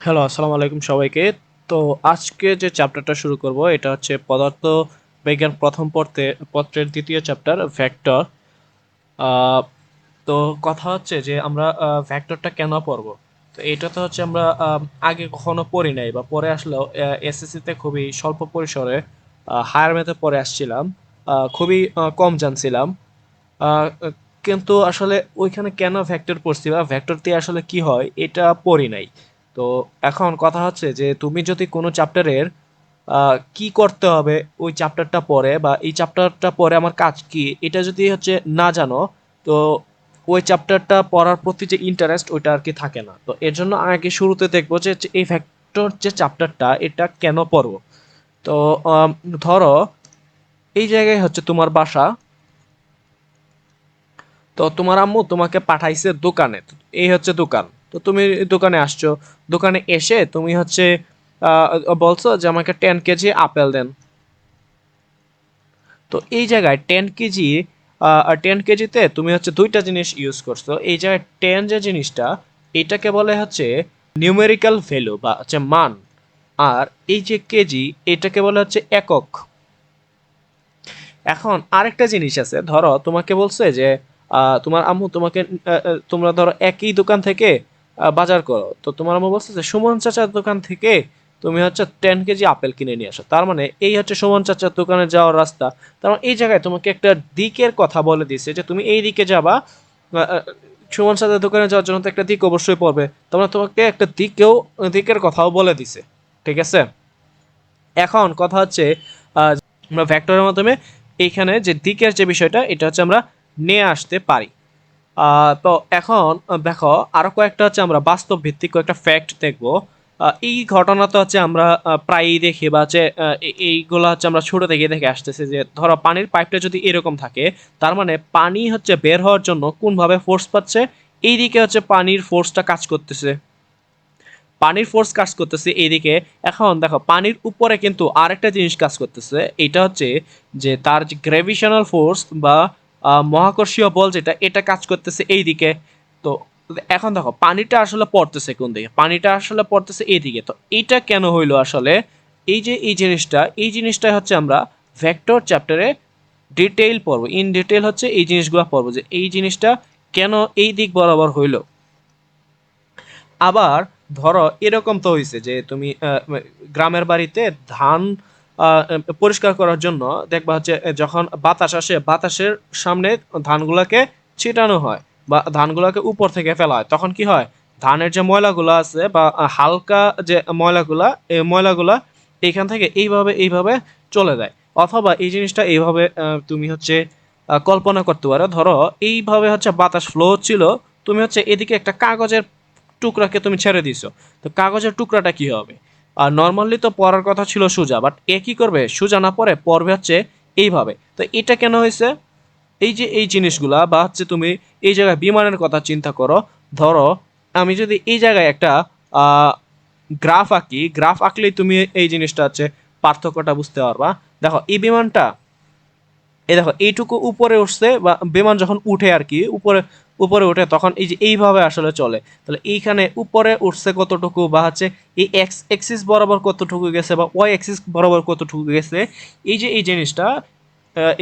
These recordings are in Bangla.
হ্যালো, আসসালামু আলাইকুম সবাইকে। তো আজকে যে চ্যাপ্টারটা শুরু করব, এটা হচ্ছে পদার্থ বিজ্ঞান প্রথম পত্রে পত্রের দ্বিতীয় চ্যাপ্টার ভ্যাক্টর তো কথা হচ্ছে যে আমরা ভ্যাক্টরটা কেন পড়ব? তো এটা তো হচ্ছে আমরা আগে কখনো পড়ি নাই বা পরে আসলেও এসএসসিতে খুবই স্বল্প পরিসরে হায়ার ম্যাথে পরে আসছিলাম খুবই কম জানছিলাম। কিন্তু আসলে ওইখানে কেন ভ্যাক্টর পড়ছি বা ভ্যাক্টর দিয়ে আসলে কি হয়, এটা পড়ি নাই। তো এখন কথা হচ্ছে যে তুমি যদি কোনো চ্যাপ্টারের কি করতে হবে ওই চ্যাপ্টারটা পরে বা এই চ্যাপ্টারটা পরে আমার কাজ কি, এটা যদি হচ্ছে না জানো, তো ওই চ্যাপ্টারটা পড়ার প্রতি যে ইন্টারেস্ট ওইটা আর কি থাকে না। তো এর জন্য আগে শুরুতে দেখব যে এই ভেক্টর যে চ্যাপ্টারটা এটা কেন পড়ব। তো ধরো এই জায়গায় হচ্ছে তোমার বাসা। তো তোমার আম্মু তোমাকে পাঠাইছে দোকানে, এই হচ্ছে দোকান। তো তুমি দোকানে আসছো। দোকানে এসে তুমি হচ্ছে বলছো যে আমাকে টেন কেজি আপেল দেন। তো এই জায়গায় টেন কেজি টেন কেজিতে তুমি হচ্ছে দুইটা জিনিস ইউজ করছ। এই জায়গায় টেন যে জিনিসটা, এটাকে বলে হচ্ছে নিউমেরিক্যাল ভ্যালু বা হচ্ছে মান। আর এই যে কেজি, এটাকে বলে হচ্ছে একক। এখন আরেকটা জিনিস আছে, ধরো তোমাকে বলছে যে তোমার আম্মু তোমাকে তোমরা ধরো একই দোকান থেকে বাজার করো। তো তোমার আম্মু বলছে যে সুমন চাচার দোকান থেকে তুমি হচ্ছে টেন কেজি আপেল কিনে নিয়ে আসো। তার মানে এই হচ্ছে সুমন চাচার দোকানে যাওয়ার রাস্তা। তার মানে এই জায়গায় তোমাকে একটা দিকের কথা বলে দিছে যে তুমি এই দিকে যাবা সুমন চাচার দোকানে যাওয়ার জন্য তো একটা দিক অবশ্যই পড়বে। তার মানে তোমাকে একটা দিকেও, দিকের কথাও বলে দিছে, ঠিক আছে? এখন কথা হচ্ছে আমরা ভেক্টরের মাধ্যমে এইখানে যে দিকের যে বিষয়টা, এটা হচ্ছে আমরা নিয়ে আসতে পারি। তো এখন দেখো, আরও কয়েকটা হচ্ছে আমরা বাস্তব ভিত্তিক কয়েকটা ফ্যাক্ট দেখব। এই ঘটনা তো হচ্ছে আমরা প্রায়ই দেখি বা হচ্ছে এইগুলো হচ্ছে আমরা ছোট থেকে দেখে আসতেছি যে, ধরো পানির পাইপটা যদি এরকম থাকে, তার মানে পানি হচ্ছে বের হওয়ার জন্য কোনভাবে ফোর্স পাচ্ছে? এই দিকে হচ্ছে পানির ফোর্সটা কাজ করতেছে। পানির ফোর্স কাজ করতেছে এইদিকে। এখন দেখো, পানির উপরে কিন্তু আরেকটা জিনিস কাজ করতেছে। এটা হচ্ছে যে, তার যে গ্র্যাভিশনাল ফোর্স বা মহাকর্ষীয় বল যেটা, এটা কাজ করতেছে এইদিকে। তো এখন দেখো, পানিটা আসলে পড়তেছে কোন দিকে? পানিটা আসলে পড়তেছে এইদিকে। তো এইটা কেন হইল আসলে? এই যে, এই জিনিসটা এই জিনিসটা হচ্ছে আমরা ভেক্টর চ্যাপ্টারে ডিটেইল পড়ব। ইন ডিটেইল হচ্ছে এই জিনিসগুলো পড়ব যে এই জিনিসটা কেন এই দিক বরাবর হইল। আবার ধরো, এরকম তো হয়েছে যে তুমি গ্রামের বাড়িতে ধান পরিষ্কার করার জন্য দেখবা হচ্ছে যখন বাতাস আসে, বাতাসের সামনে ধানগুলাকে ছিটানো হয় বা ধানগুলাকে উপর থেকে ফেলা হয়, তখন কি হয়? ধানের যে ময়লাগুলো আছে বা হালকা যে ময়লাগুলা এই ময়লাগুলা এইখান থেকে এইভাবে এইভাবে চলে যায়। অথবা এই জিনিসটা এইভাবে তুমি হচ্ছে কল্পনা করতে পারো। ধরো, এইভাবে হচ্ছে বাতাস ফ্লো ছিল তুমি হচ্ছে এদিকে একটা কাগজের টুকরাকে তুমি ছেড়ে দিছো। তো কাগজের টুকরাটা কি হবে? আর নর্মালি তো পড়ার কথা ছিল সোজা বাট এ কি করবে? সোজা না পড়ে, পড়বে হচ্ছে এইভাবে। তো এটা কেন হয়েছে? এই যে এই জিনিসগুলা, বা হচ্ছে তুমি এই জায়গায় বিমানের কথা চিন্তা করো, ধরো আমি যদি এই জায়গায় একটা গ্রাফ আঁকি গ্রাফ আঁকলেই তুমি এই জিনিসটা হচ্ছে পার্থক্যটা বুঝতে পারবা। দেখো, এই বিমানটা, এই দেখো, এইটুকু উপরে উঠছে, বা বিমান যখন উঠে আর কি, উপরে উপরে উঠে তখন এই যে এইভাবে আসলে চলে। তাহলে এইখানে উপরে উঠছে কতটুকু বা হচ্ছে এই এক্স এক্সিস বরাবর কতটুকু গেছে বা ওয়াই এক্সিস বরাবর কতটুকু গেছে, এই যে এই জিনিসটা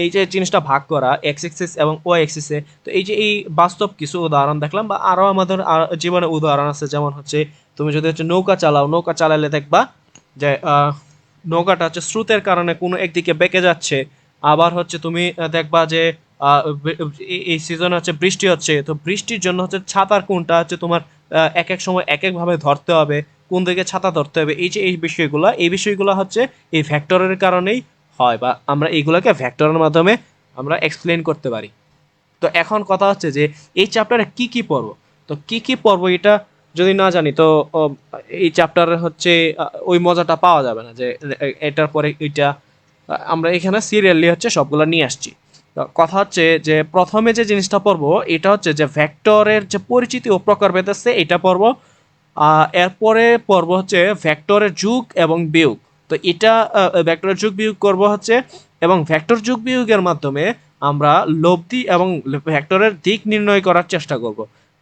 এই যে জিনিসটা ভাগ করা এক্স এক্সিস এবং ওয়াই এক্সিসে তো এই যে এই বাস্তব কিছু উদাহরণ দেখলাম বা আরও আমাদের জীবনে উদাহরণ আছে, যেমন হচ্ছে তুমি যদি হচ্ছে নৌকা চালাও, নৌকা চালালে দেখবা যে নৌকাটা হচ্ছে স্রোতের কারণে কোনো একদিকে বেঁকে যাচ্ছে। আবার হচ্ছে তুমি দেখবা যে এই- সিজনে হচ্ছে বৃষ্টি হচ্ছে, তো বৃষ্টির জন্য হচ্ছে ছাতার কোনটা হচ্ছে তোমার এক এক সময় এক এক ভাবে ধরতে হবে, কোন দিকে ছাতা ধরতে হবে, এই যে, এই বিষয়গুলো এই বিষয়গুলো হচ্ছে এই ভ্যাক্টরের কারণেই হয় বা আমরা এইগুলোকে ভ্যাক্টরের মাধ্যমে আমরা এক্সপ্লেন করতে পারি। তো এখন কথা হচ্ছে যে, এই চ্যাপ্টারে কি কি পর্ব তো কি কি পর্ব এটা যদি না জানি, তো এই চ্যাপ্টারে হচ্ছে ওই মজাটা পাওয়া যাবে না যে এটার পরে এটা আমরা এখানে সিরিয়ালি হচ্ছে সবগুলো নিয়ে আসছি। কথা হচ্ছে যে প্রথমে যে জিনিসটা পড়ব, এটা হচ্ছে যে ভেক্টরের যে পরিচিতি ও প্রকারভেদ আছে, এটা পড়ব। এরপরে পর্ব হচ্ছে ভেক্টরের যুগ এবং বিয়োগ। তো এটা ভেক্টরের যুগ বিয়োগ করব হচ্ছে, এবং ভেক্টর যুগ বিয়োগের মাধ্যমে আমরা লব্ধি এবং ভেক্টরের দিক নির্ণয় করার চেষ্টা করব।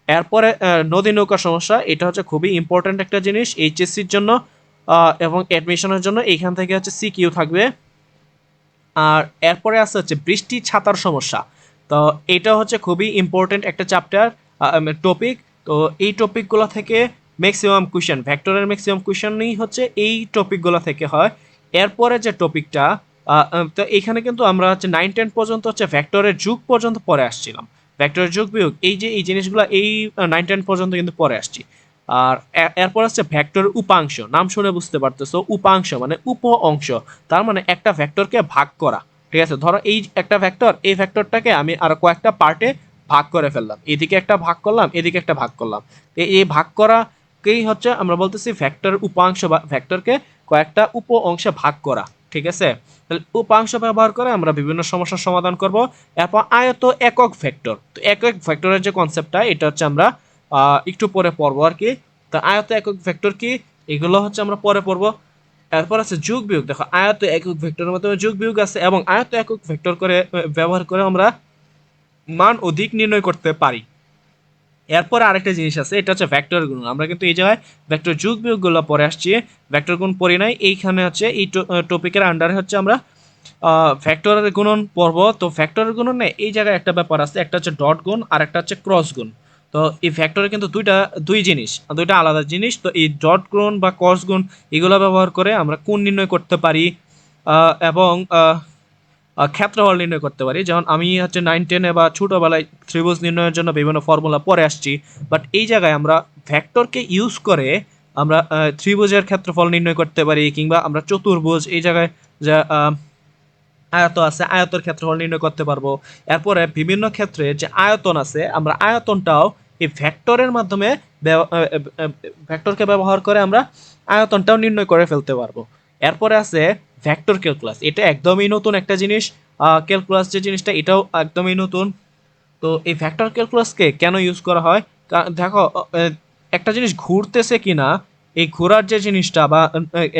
এরপরে নদী নৌকা সমস্যা, এটা হচ্ছে খুবই ইম্পর্ট্যান্ট একটা জিনিস, এইচএসসির জন্য এবং অ্যাডমিশনের জন্য এখান থেকে হচ্ছে সিকিউ থাকবে। আর এরপরে আছে হচ্ছে বৃষ্টি ছাতার সমস্যা। তো এটা হচ্ছে খুবই ইম্পর্টেন্ট একটা চ্যাপ্টার টপিক তো এই টপিকগুলো থেকে ম্যাক্সিমাম কোয়েশ্চেন ভ্যাক্টরের ম্যাক্সিমাম কোয়েশ্চেনই হচ্ছে এই টপিকগুলো থেকে হয়। এরপরে যে টপিকটা তো এখানে কিন্তু আমরা হচ্ছে নাইন টেন পর্যন্ত হচ্ছে ভ্যাক্টরের যুগ পর্যন্ত পরে আসছিলাম। ভ্যাক্টরের যুগ বিয়োগ, এই যে এই জিনিসগুলো এই নাইন টেন পর্যন্ত কিন্তু পরে আসছি। আর এরপর হচ্ছে ভেক্টর উপাংশ। নাম শুনে বুঝতে পারতেছো, উপাংশ মানে উপ অংশ। তার মানে একটা ভেক্টরকে ভাগ করা। ঠিক আছে? ধরো এই একটা ভেক্টর এই ভেক্টরটাকে আমি আর কয়েকটা পার্টে ভাগ করে ফেললাম। এদিকে একটা ভাগ করলাম, এদিকে একটা ভাগ করলাম। এই ভাগ করাকেই হচ্ছে আমরা বলতেছি ভেক্টর উপাংশ বা ভেক্টরকে কয়েকটা উপ অংশে ভাগ করা। ঠিক আছে? তাহলে উপাংশ ব্যবহার করে আমরা বিভিন্ন সমস্যার সমাধান করব। এরপর আয়ত একক ভেক্টর তো একক ভেক্টরের যে কনসেপ্টটা এটা হচ্ছে আমরা একটু পরে পড়ব আর কি। তা আয়ত একক ভেক্টর কি? এগুলো হচ্ছে আমরা পরে পড়ব। এরপর আছে যোগ বিয়োগ। দেখো, আয়ত একক ভেক্টরের মাধ্যমে যোগ বিয়োগ আছে এবং আয়ত একক ভেক্টর করে ব্যবহার করে আমরা মান ও দিক নির্ণয় করতে পারি। এরপরে আরেকটা জিনিস আছে, এটা হচ্ছে ভেক্টর গুণ। আমরা কিন্তু এই জায়গায় ভেক্টর যুগ বিয়োগগুলো পরে আসছি। ভেক্টর গুণ পড়ি নাই। এইখানে হচ্ছে, এই টপিকের আন্ডারে হচ্ছে আমরা ভেক্টরের গুণন পড়ব। তো ভেক্টরের গুণনে এই জায়গায় একটা ব্যাপার আছে, একটা হচ্ছে ডট গুণ আর একটা হচ্ছে ক্রস গুণ। তো এই ভেক্টরে কিন্তু দুইটা, দুই জিনিস, দুইটা আলাদা জিনিস। তো এই ডট গুণ বা ক্রস গুণ এগুলো ব্যবহার করে আমরা কোণ নির্ণয় করতে পারি এবং ক্ষেত্রফল নির্ণয় করতে পারি। যেমন আমি হচ্ছে নাইন টেনে বা ছোটোবেলায় ত্রিভুজ নির্ণয়ের জন্য বিভিন্ন ফর্মুলা পরে আসছি বাট এই জায়গায় আমরা ভেক্টরকে ইউজ করে আমরা ত্রিভুজের ক্ষেত্রফল নির্ণয় করতে পারি, কিংবা আমরা চতুর্ভুজ এই জায়গায় যা আয়ত আছে, আয়তর ক্ষেত্রফল নির্ণয় করতে পারব। এরপরে বিভিন্ন ক্ষেত্রে যে আয়তন আছে, আমরা আয়তনটাও এই ভেক্টরের মাধ্যমে ভেক্টরকে ব্যবহার করে আমরা আয়তনটাও নির্ণয় করে ফেলতে পারব। এরপরে আছে ভ্যাক্টর ক্যালকুলাস এটা একদমই নতুন একটা জিনিস। ক্যালকুলাস যে জিনিসটা, এটাও একদমই নতুন। তো এই ভ্যাক্টর ক্যালকুলাসকে কেন ইউজ করা হয়? কা- দেখো একটা জিনিস ঘুরতেছে কিনা এই ঘোরার যে জিনিসটা বা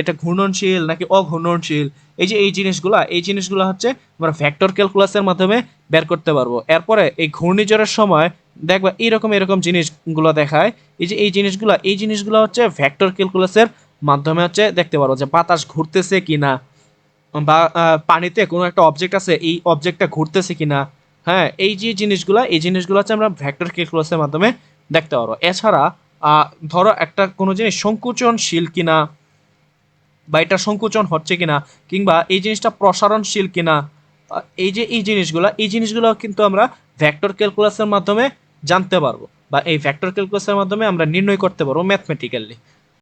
এটা ঘূর্ণনশীল নাকি অঘূর্ণনশীল, এই যে এই জিনিসগুলা, এই জিনিসগুলো হচ্ছে আমরা ভেক্টর ক্যালকুলাসের মাধ্যমে বের করতে পারব। এরপরে এই ঘূর্ণিঝড়ের সময় দেখবা এরকম এরকম জিনিসগুলো দেখায়। এই যে এই জিনিসগুলো এই জিনিসগুলো হচ্ছে ভেক্টর ক্যালকুলাসের মাধ্যমে হচ্ছে দেখতে পারব যে বাতাস ঘুরতেছে কিনা বা পানিতে কোনো একটা অবজেক্ট আছে, এই অবজেক্টটা ঘুরতেছে কিনা। হ্যাঁ এই যে জিনিসগুলো, এই জিনিসগুলো হচ্ছে আমরা ভেক্টর ক্যালকুলাসের মাধ্যমে দেখতে পারব এছাড়া ধরো একটা কোনো জিনিস সংকুচনশীল কিনা বা এটা সংকুচন হচ্ছে কিনা কিংবা এই জিনিসটা প্রসারণশীল কিনা এই যে এই জিনিসগুলো এই জিনিসগুলো কিন্তু আমরা ভ্যাক্টর ক্যালকুলাসের মাধ্যমে জানতে পারব বা এই ভ্যাক্টর ক্যালকুলাসের মাধ্যমে আমরা নির্ণয় করতে পারব ম্যাথমেটিক্যালি